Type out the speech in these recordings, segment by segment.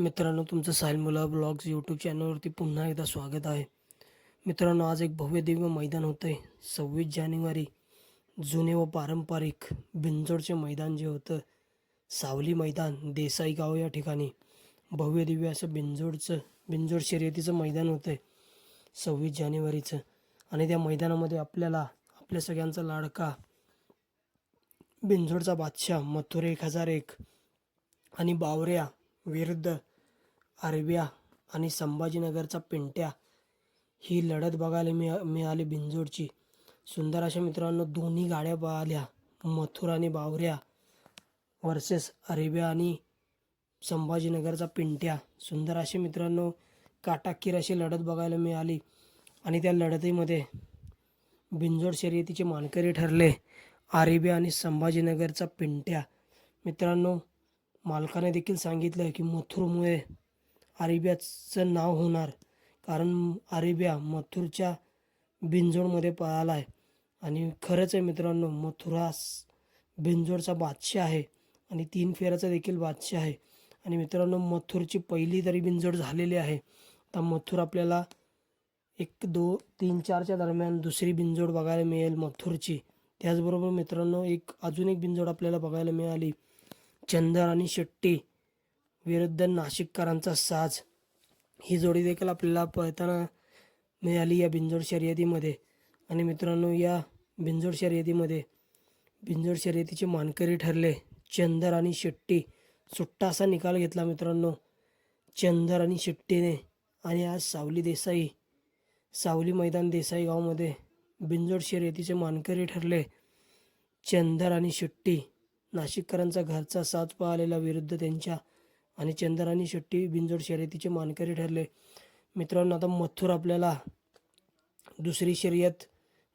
मित्रांनो तुमचं साहिल मुला ब्लॉग्स यूट्यूब चॅनलवरती पुन्हा एकदा स्वागत आहे. मित्रांनो आज एक भव्य दिव्य मैदान होतं आहे सव्वीस जानेवारी जुने व पारंपरिक बिंजोडचे मैदान जे होतं सावली मैदान देसाई गाव या ठिकाणी. भव्य दिव्य असं बिंजोडचं बिंजोड शर्यतीचं मैदान होतं आहे सव्वीस जानेवारीचं. आणि त्या मैदानामध्ये आपल्याला आपल्या सगळ्यांचा लाडका बिंजोडचा बादशाह मथुरे एक हजार एक आणि बावऱ्या विरुद्ध आरव्या आणि संभाजीनगरचा पिंट्या ही लढत बघायला मिळा मिळाली बिंजोडची सुंदर अशा मित्रांनो दोन्ही गाड्या पाहिल्या मथुर आणि बावऱ्या वर्सेस अरेबिया आणि संभाजीनगरचा पिंट्या. सुंदर असे मित्रांनो काटाकीर अशी लढत बघायला मिळाली आणि त्या लढतीमध्ये बिंजोड शर्यतीचे मानकरी ठरले. आरेबिया आणि संभाजीनगरचा पिंट्या. मित्रांनो मालकाने देखील सांगितलं की मथुरमुळे अरेबियाचं नाव होणार. कारण अरेबिया मथुरच्या बिंजोडमध्ये पळाला आहे. आणि खरंच आहे मित्रांनो मथुरा बिंजोडचा बादशाह आहे. आणि तीन फेऱ्याचा देखील बादशाह आहे. आणि मित्रांनो मथुरची पहिली तरी बिंजोड झालेली आहे. तर मथुर आपल्याला एक दो तीन चारच्या दरम्यान दुसरी बिंजोड बघायला मिळेल मथुरची. त्याचबरोबर मित्रांनो एक अजून एक बिंजोड आपल्याला बघायला मिळाली. चंदर आणि शेट्टी. विरुद्ध नाशिककरांचा साज. ही जोडी देखील आपल्याला पळताना मिळाली या बिंजोड शर्यतीमध्ये. आणि मित्रांनो या बिंजोड शर्यतीमध्ये बिंजोड शर्यतीचे मानकरी ठरले चंदर आणि शेट्टी. सुट्टा असा निकाल घेतला मित्रांनो. चंदर आणि शेट्टीने. आणि आज सावली देसाई. सावली मैदान देसाई गावमध्ये बिंजोड शर्यतीचे मानकरी ठरले चंदर आणि शेट्टी. नाशिककरांचा घरचा साथ पाहिलेला विरुद्ध त्यांच्या आणि चंद्रानी शेट्टी बिंजोड शर्यतीचे मानकरी ठरले. मित्रांनो आता मथुर आपल्याला दुसरी शर्यत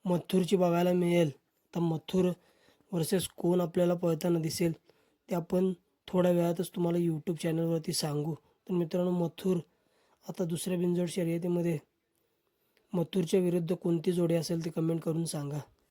मथुरची बघायला मिळेल. तर मथुर वर्सेस कोण आपल्याला पळताना दिसेल ते आपण थोड्या वेळातच तुम्हाला यूट्यूब चॅनलवरती सांगू. तर मित्रांनो मथुर आता दुसऱ्या बिंजोड शर्यतीमध्ये मथुरच्या विरुद्ध कोणती जोडी असेल ते कमेंट करून सांगा.